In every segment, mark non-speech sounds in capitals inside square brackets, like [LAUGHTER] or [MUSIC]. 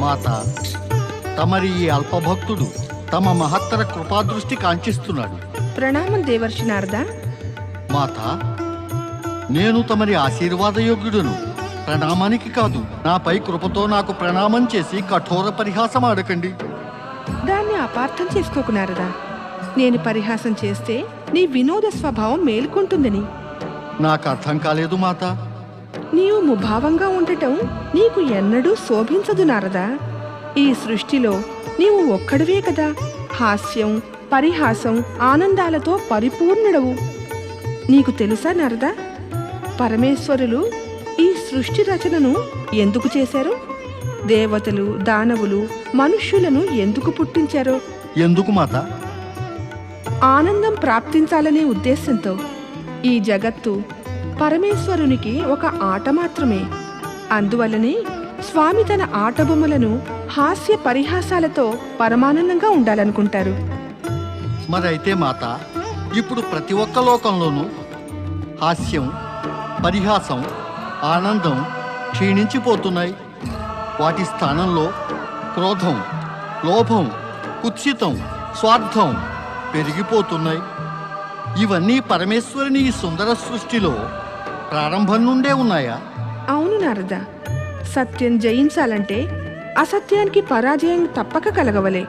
మాత తమరి ఈ అల్పభక్తుడు తమ మహత్తర కృపాదృష్టి కాంక్షిస్తున్నాడు. ప్రణామం దేవర్షి నారద మాత నేను తమరి ఆశీర్వాదయోగ్యుడును. ప్రణామానికి కాదు నాపై కృపతో నాకు ప్రణామం చేసి కఠోర పరిహాసం ఆడకండి దాన్ని అపార్థం చేసుకోకు నారద? నేను పరిహాసం చేస్తే నీ వినోద స్వభావం మేలుకుంటుందని. నాకు అర్థం కాలేదు మాత. నీవు ముభావంగా ఉండటం నీకు ఎన్నడూ శోభించదు నారదా. ఈ సృష్టిలో నీవు ఒక్కడివే కదా. హాస్యం పరిహాసం ఆనందాలతో పరిపూర్ణుడవు. నీకు తెలుసా నారదా? పరమేశ్వరులు ఈ సృష్టి రచనను ఎందుకు చేశారు? దేవతలు దానవులు మనుష్యులను ఎందుకు పుట్టించారో? ఎందుకు మాత? ఆనందం ప్రాప్తించాలనే ఉద్దేశంతో ఈ జగత్తు పరమేశ్వరునికి ఒక ఆట మాత్రమే. అందువల్లనే స్వామి తన ఆటబొమ్మలను హాస్య పరిహాసాలతో పరమానందంగా ఉండాలనుకుంటారు. మరైతే మాత ఇప్పుడు ప్రతి ఒక్క లోకంలోనూ హాస్యం పరిహాసం ఆనందం క్షీణించిపోతున్నాయి. వాటి స్థానంలో క్రోధం లోభం కుత్సితం స్వార్థం పెరిగిపోతున్నాయి. ఇవన్నీ పరమేశ్వరుని ఈ సుందర సృష్టిలో ప్రారంభం నుండే ఉన్నాయా? అవును నారద. సత్యం జయించాలంటే అసత్యానికి పరాజయం తప్పక కలగవలే.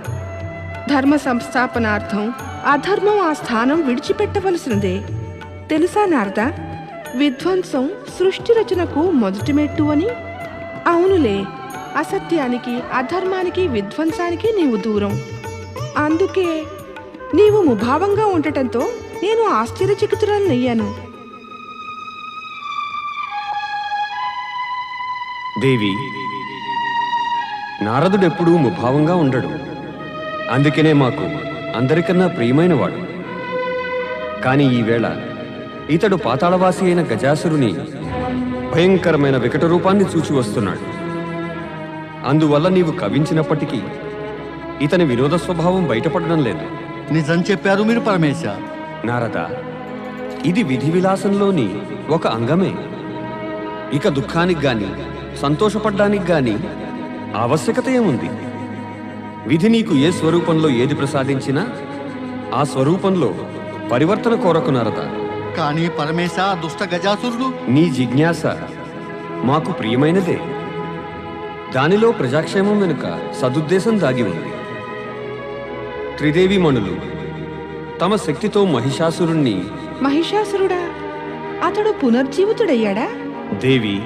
ధర్మ సంస్థాపనార్థం అధర్మం ఆ స్థానం విడిచిపెట్టవలసినదే. తెలుసా నారద? విధ్వంసం సృష్టి రచనకు మొదటి మెట్టు అని? అవునులే. అసత్యానికి అధర్మానికి విధ్వంసానికి నీవు దూరం. అందుకే నీవు ముభావంగా ఉండటంతో నేను ఆశ్చర్యచకితురాలనయ్యాను. దేవి నారదుడెప్పుడూ ముభావంగా ఉండడు. అందుకనే మాకు అందరికన్నా ప్రియమైనవాడు. కాని ఈవేళ ఇతడు పాతాళవాసి అయిన గజాసురుని భయంకరమైన వికట రూపాన్ని చూచి వస్తున్నాడు. అందువల్ల నీవు కవించినప్పటికీ ఇతని వినోద స్వభావం బయటపడడం లేదు. నిజం చెప్పారు మీరు పరమేశ. నారద ఇది విధి విలాసంలోని ఒక అంగమే. ఇక దుఃఖానికి గాని సంతోషపడ్డానికి గాని ఆవశ్యకత ఏముంది? విధి నీకు ఏ స్వరూపంలో ఏది ప్రసాదించినా ఆ స్వరూపంలో పరివర్తన కోరకు నారద. కానీ పరమేశ దుష్ట గజాసురుడు. నీ జిజ్ఞాస మాకు ప్రియమైనదే. దానిలో ప్రజాక్షేమం వెనుక సదుద్దేశం దాగి ఉంది. త్రిదేవి మణులు. తమ శక్తితో మహిషాసురుణ్ణి మహిషాసురుడా అతడు పునర్జీవితుడయ్యాడా? దేవి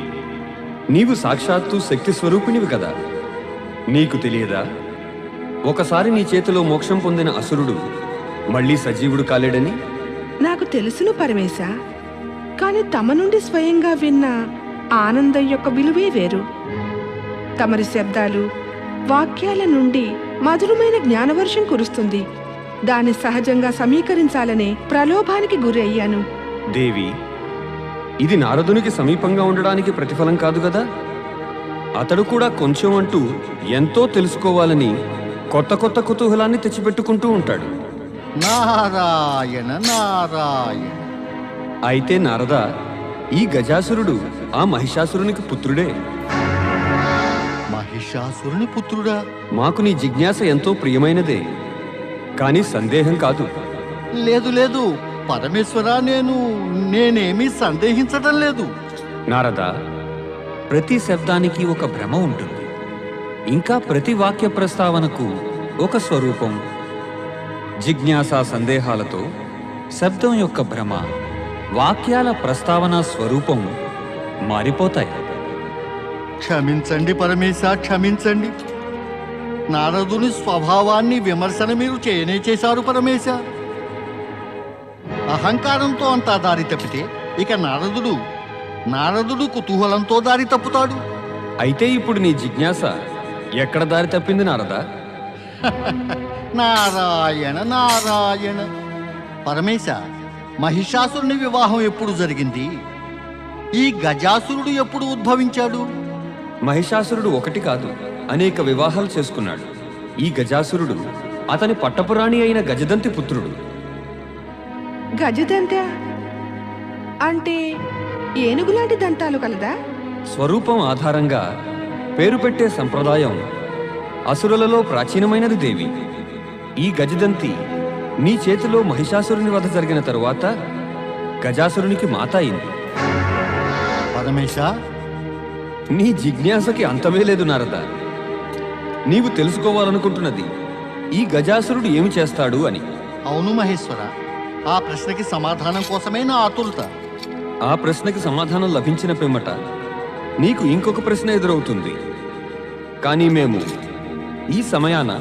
నీవు సాక్షాత్తు శక్తి స్వరూపిణివి కదా. నీకు తెలియదా? ఒకసారి నీ చేతిలో మోక్షం పొందిన అసురుడు మళ్ళీ సజీవుడు కాలేడని? నాకు తెలుసును పరమేశ కాని తమ నుండి స్వయంగా విన్న ఆనందం యొక్క విలువే వేరు. తమరి శబ్దాలు వాక్యాల నుండి మధురమైన జ్ఞానవర్షం కురుస్తుంది. దాన్ని సహజంగా సమీకరించాలనే ప్రలోభానికి గురి అయ్యాను. దేవి ఇది నారదునికి సమీపంగా ఉండడానికి ప్రతిఫలం కాదు కదా? అతడు కూడా కొంచెం అంటూ ఎంతో తెలుసుకోవాలని కొత్త కొత్త కుతూహలాన్ని తెచ్చిపెట్టుకుంటూ ఉంటాడు. నారాయణ నారాయణ. అయితే నారద ఈ గజాసురుడు ఆ మహిషాసురునికి పుత్రుడే. మహిషాసురుని పుత్రుడా? మాకు నీ జిజ్ఞాస ఎంతో ప్రియమైనదే కానీ సందేహం కాదు. లేదు లేదు. పరమేశ్వర నేను నేనేమీ సందేహించటం లేదు. నారద ప్రతి శబ్దానికి ఒక భ్రమ ఉంటుంది. ఇంకా ప్రతి వాక్య ప్రస్తావనకు ఒక స్వరూపం. జిజ్ఞాస సందేహాలతో శబ్దం యొక్క భ్రమ వాక్యాల ప్రస్తావన స్వరూపం మారిపోతాయి. క్షమించండి పరమేశ క్షమించండి. నారదుని స్వభావాన్ని విమర్శన మీరు చేయనే చేశారు పరమేశ. అహంకారంతో అంతా దారి తప్పితే ఇక నారదుడు నారదుడు కుతూహలంతో దారి తప్పుతాడు. అయితే ఇప్పుడు నీ జిజ్ఞాస ఎక్కడ దారి తప్పింది నారదా? నారాయణ నారాయణ. పరమేశ మహిషాసురుని వివాహం ఎప్పుడు జరిగింది? ఈ గజాసురుడు ఎప్పుడు ఉద్భవించాడు? మహిషాసురుడు ఒకటి కాదు అనేక వివాహాలు చేసుకున్నాడు. ఈ గజాసురుడు అతని పట్టపురాణి అయిన గజదంతి పుత్రుడు. గజదంత? అంటే ఏనుగులాంటి దంతాలు కలదా? స్వరూపం ఆధారంగా పేరు పెట్టే సంప్రదాయం అసురులలో ప్రాచీనమైనది దేవి. ఈ గజదంతి నీ చేతిలో మహిషాసురుని వధ జరిగిన తరువాత గజాసురునికి మాత అయింది. పరమేశ నీ జిజ్ఞాసకి అంతమే లేదు నారద. నీవు తెలుసుకోవాలనుకుంటున్నది ఈ గజాసురుడు ఏమి చేస్తాడు అని. అవును మహేశ్వర ఆ ప్రశ్నకి సమాధానం కోసమే నా ఆతురత ఆ ప్రశ్నకి సమాధానం లభించిన పిమ్మట నీకు ఇంకొక ప్రశ్న ఎదురవుతుంది. కానీ మేము ఈ సమయాన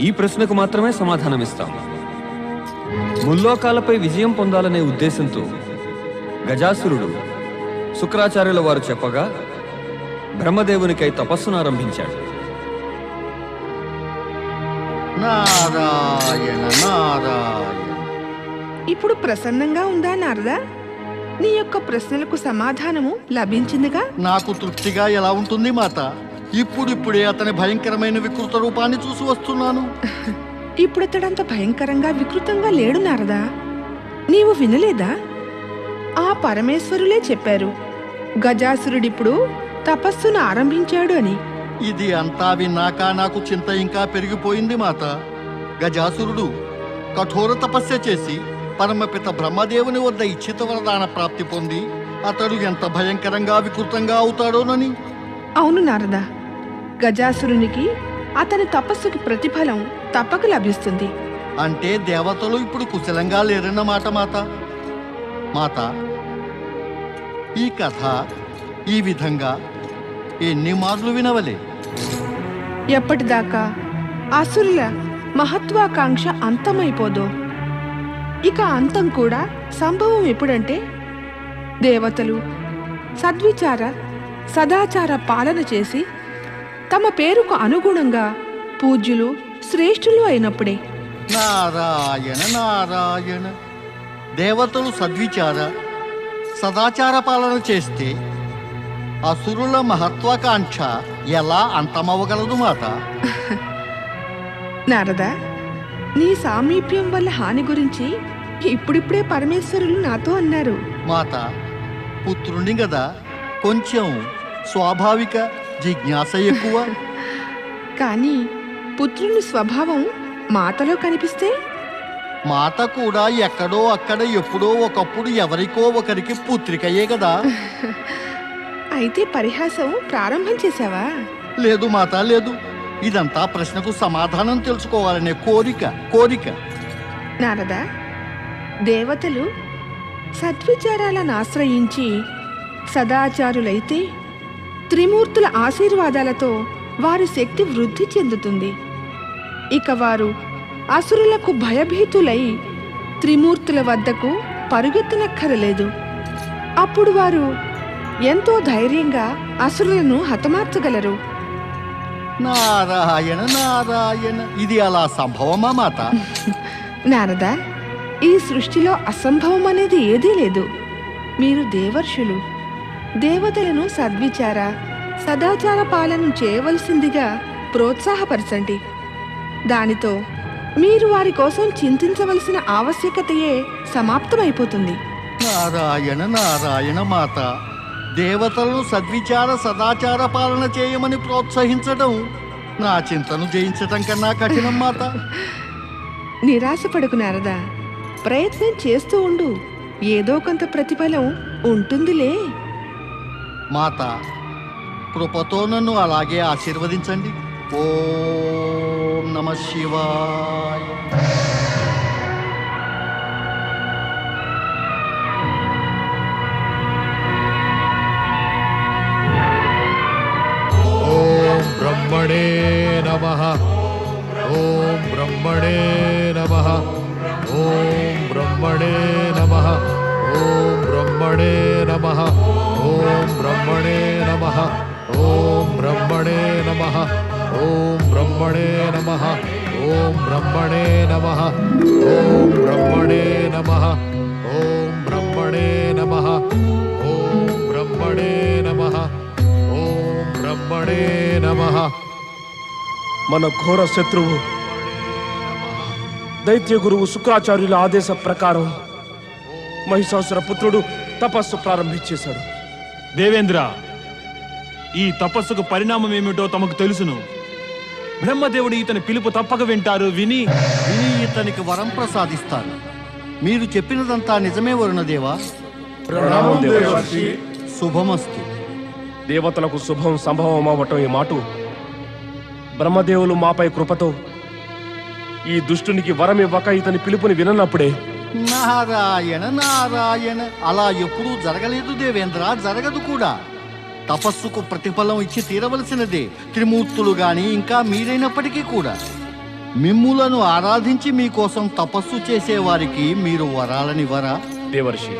ఈ ప్రశ్నకు మాత్రమే సమాధానమిస్తాం ముల్లోకాలపై విజయం పొందాలనే ఉద్దేశంతో గజాసురుడు శుక్రాచార్యుల వారు చెప్పగా బ్రహ్మదేవునికై తపస్సును ఆరంభించాడు. నారాయణ నారాయణ. ఇప్పుడు ప్రసన్నంగా ఉందా నారదా? నీ యొక్క ప్రశ్నలకు సమాధానము లభించిందిగా? నాకు తృప్తిగా ఎలా ఉంటుంది మాత? ఇప్పుడిప్పుడే అతని భయంకరమైన వికృత రూపాన్ని చూసి వస్తున్నాను. [LAUGHS] ఇప్పుడు అతడంత భయంకరంగా వికృతంగా లేడు నారదా? నీవు వినలేదా? ఆ పరమేశ్వరులే చెప్పారు. గజాసురుడిప్పుడు తపస్సును ఆరంభించాడు అని. ఇది అంతా విన్నాక నాకు చింత ఇంకా పెరిగిపోయింది మాత. గజాసురుడు కఠోర తపస్య చేసి పరమపిత బ్రహ్మదేవుని వద్ద ఇచ్చిత వరదాన ప్రాప్తి పొంది అతడు ఎంత భయంకరంగా వికృతంగా అవుతాడోనని. అవును నారదా. గజాసురునికి అతని తపస్సుకి ప్రతిఫలం తప్పక లభిస్తుంది. అంటే దేవతలు ఇప్పుడు కుశలంగా లేరన్నమాట మాత. మాత ఈ కథ ఈ విధంగా ఎన్ని మార్లు వినవలే. ఎప్పటిదాకా అసురుల మహత్వాకాంక్ష అంతమైపోదో ఇక అంతం కూడా సంభవం ఎప్పుడంటే దేవతలు సద్విచార సదాచార పాలన చేసి తమ పేరుకు అనుగుణంగా పూజ్యులు శ్రేష్ఠులు అయినప్పుడే. నారాయణ నారాయణ. దేవతలు సద్విచార సదాచార పాలన చేస్తే అసురుల మహత్వాకాంక్ష ఎలా అంతమవగలదు మాత? [LAUGHS] నారదా నీ సామీప్యం వల్ల హాని గురించి ఇప్పుడిప్పుడే పరమేశ్వరులు నాతో అన్నారు. మాత పుత్రుని కదా కొంచెం స్వాభావిక జిజ్ఞాస ఎక్కువ. [LAUGHS] కానీ పుత్రుని స్వభావం మాటలో కనిపిస్తే? మాత కూడా ఎక్కడో అక్కడ ఎప్పుడో ఒకప్పుడు ఎవరికో ఒకరికి పుత్రికయే కదా [LAUGHS] అయితే పరిహాసం ప్రారంభం చేశావా? లేదు మాత లేదు. ఇదంతా ప్రశ్నకు సమాధానం తెలుసుకోవాలనే కోరిక కోరిక. నారదా దేవతలు సద్విచారాలను ఆశ్రయించి సదాచారులైతే త్రిమూర్తుల ఆశీర్వాదాలతో వారి శక్తి వృద్ధి చెందుతుంది. ఇక వారు అసురులకు భయభీతులై త్రిమూర్తుల వద్దకు పరుగెత్తనక్కరలేదు. అప్పుడు వారు ఎంతో ధైర్యంగా అసురులను హతమార్చగలరు. నారాయణ నారాయణ ఇది అలా సంభవమా మాత? [LAUGHS] నారదా ఈ సృష్టిలో అసంభవం అనేది ఏదీ లేదు. మీరు దేవర్షులు. దేవతలను సద్విచార సదాచార పాలన చేయవలసిందిగా ప్రోత్సాహపరచండి. దానితో మీరు వారి కోసం చింతించవలసిన ఆవశ్యకతయే సమాప్తమైపోతుంది. నారాయణ నారాయణ మాత. దేవతలను సద్విచార సదాచార పాలన చేయమని ప్రోత్సహించడం నా చింతను జయించటం కన్నా కఠినం మాత. [LAUGHS] నిరాశపడకు నారదా. ప్రయత్నం చేస్తూ ఉండు. ఏదో కొంత ప్రతిఫలం ఉంటుందిలే. మాత కృపతో నన్ను అలాగే ఆశీర్వదించండి. ఓం నమ శివాయ. ब्रह्मणे नमः ॐ ब्रह्मणे नमः ॐ ब्रह्मणे नमः ॐ ब्रह्मणे नमः ॐ ब्रह्मणे नमः ॐ ब्रह्मणे नमः ॐ ब्रह्मणे नमः ॐ ब्रह्मणे नमः ॐ ब्रह्मणे नमः ॐ ब्रह्मणे नमः ॐ ब्रह्मणे नमः ఓం బ్రహ్మణే నమ. మన ఘోర శత్రువు దైత్య గురువు శుక్రాచార్యుల ఆదేశ ప్రకారం మహిషాసుర పుత్రుడు తపస్సు ప్రారంభించేశాడు. దేవేంద్ర ఈ తపస్సుకు పరిణామం ఏమిటో తమకు తెలుసును. బ్రహ్మదేవుడు ఇతని పిలుపు తప్పక వింటారు విని విని ఇతనికి వరం ప్రసాదిస్తాను. మీరు చెప్పినదంతా నిజమే వరుణదేవా. శుభమస్తు. దేవతలకు శుభం సంభవం అవ్వటం ఈ మాట. బ్రహ్మదేవులు మాపై కృపతో ఈ దుష్టునికి వరం ఇవ్వక ఇతని పిలుపుని విననప్పుడే. నారాయణ నారాయణ అలా ఎప్పుడూ జరగలేదు దేవేంద్ర జరగదు కూడా. తపస్సుకు ప్రతిఫలం ఇచ్చి తీరవలసినదే త్రిమూర్తులు గాని ఇంకా మీరైనప్పటికీ కూడా. మిమ్ములను ఆరాధించి మీకోసం తపస్సు చేసేవారికి మీరు వరాలని వరా? దేవర్షి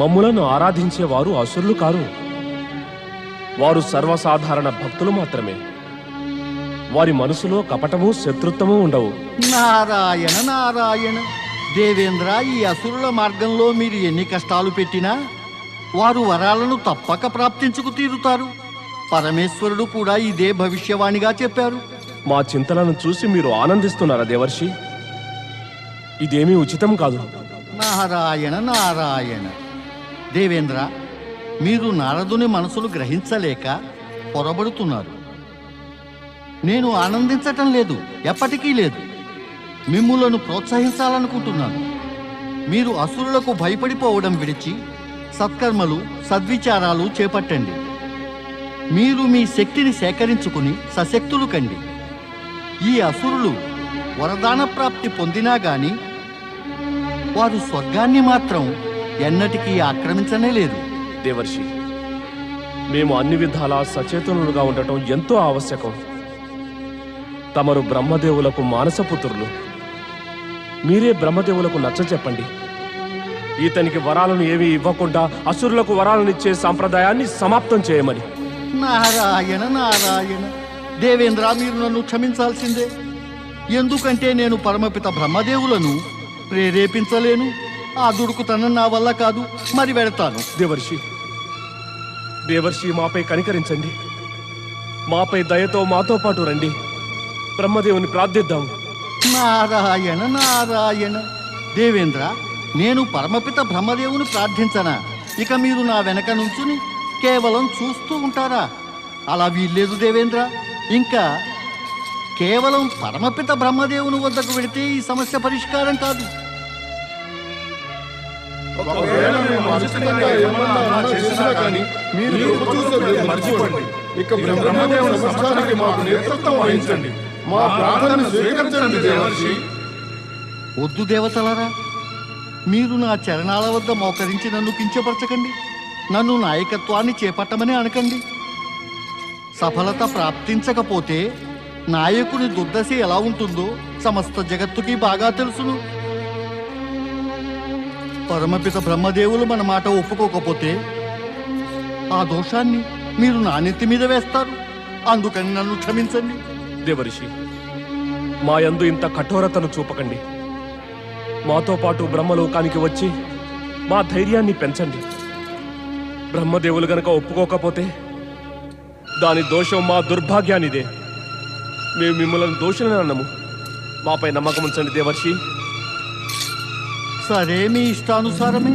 మమ్ములను ఆరాధించేవారు అసురులు కారు. వారు సర్వసాధారణ భక్తులు మాత్రమే. వారి మనసులో కపటము శత్రుత్వము ఉండవు. నారాయణ నారాయణ దేవేంద్ర ఈ అసురుల మార్గంలో మీరు ఎన్ని కష్టాలు పెట్టినా వారు వరాలను తప్పక ప్రాప్తించుకు తీరుతారు. పరమేశ్వరుడు కూడా ఇదే భవిష్యవాణిగా చెప్పారు. మా చింతలను చూసి మీరు ఆనందిస్తున్నారా దేవర్షి? ఇదేమీ ఉచితం కాదు. నారాయణ నారాయణ దేవేంద్ర మీరు నారదుని మనసును గ్రహించలేక పొరబడుతున్నారు. నేను ఆనందించటం లేదు ఎప్పటికీ లేదు. మిమ్ములను ప్రోత్సహించాలనుకుంటున్నాను. మీరు అసురులకు భయపడిపోవడం విడిచి సత్కర్మలు సద్విచారాలు చేపట్టండి. మీరు మీ శక్తిని సేకరించుకుని సశక్తులు కండి. ఈ అసురులు వరదాన ప్రాప్తి పొందినా గాని వారు స్వర్గాన్ని మాత్రం ఎన్నటికీ ఆక్రమించనే లేదు. దేవర్షి మేము అన్ని విధాలా సచేతనులుగా ఉండటం ఎంతో ఆవశ్యకం. తమరు బ్రహ్మదేవులకు మానసపుత్రులు మీరే బ్రహ్మదేవులకు నచ్చ చెప్పండి. ఇతనికి వరాలను ఏమీ ఇవ్వకుండా అసురులకు వరాలను ఇచ్చే సాంప్రదాయాన్ని సమాప్తం చేయమని. నారాయణ నారాయణ దేవేంద్ర మీరు నన్ను క్షమించాల్సిందే. ఎందుకంటే నేను పరమపిత బ్రహ్మదేవులను ప్రేరేపించలేను. ఆ దుడుకుతనం నా వల్ల కాదు. మరి వెడతాను. దేవర్షి దేవర్షి మాపై కనికరించండి. మాపై దయతో మాతో పాటు రండి. బ్రహ్మదేవుని ప్రార్థిద్దాం. నారాయణ నారాయణ. దేవేంద్ర నేను పరమపిత బ్రహ్మదేవుని ప్రార్థించనా? ఇక మీరు నా వెనక నుంచుని కేవలం చూస్తూ ఉంటారా? అలా వీల్లేదు దేవేంద్ర. ఇంకా కేవలం పరమపిత బ్రహ్మదేవుని వద్దకు వెడితే ఈ సమస్య పరిష్కారం కాదు. ఒకవేళ మేము అనుచితంగా ఏమన్నా చేసినా కానీ మీరు మర్చిపోండి. ఇక బ్రహ్మదేవుని మాకు నేతృత్వం వహించండి. మా స్వీకరించండి దేవర్షి. వద్దు దేవతలారా మీరు నా చరణాల వద్ద మోకరించి నన్ను కించపరచకండి. నన్ను నాయకత్వాన్ని చేపట్టమని అనకండి సఫలత ప్రాప్తించకపోతే నాయకుని దుర్దశ ఎలా ఉంటుందో సమస్త జగత్తుకి బాగా తెలుసును. పరమపిత బ్రహ్మదేవులు మన మాట ఒప్పుకోకపోతే ఆ దోషాన్ని మీరు నా నెత్తి మీద వేస్తారు. అందుకని నన్ను క్షమించండి. దేవర్షి మా యందు ఇంత కఠోరతను చూపకండి. మాతో పాటు బ్రహ్మలోకానికి వచ్చి మా ధైర్యాన్ని పెంచండి. బ్రహ్మదేవులు గనక ఒప్పుకోకపోతే దాని దోషం మా దుర్భాగ్యానిదే. మేము మిమ్మల్ని దోషులని అన్నము. మాపై నమ్మకం ఉంచండి దేవర్షి. సరే మీ ఇష్టానుసారమే?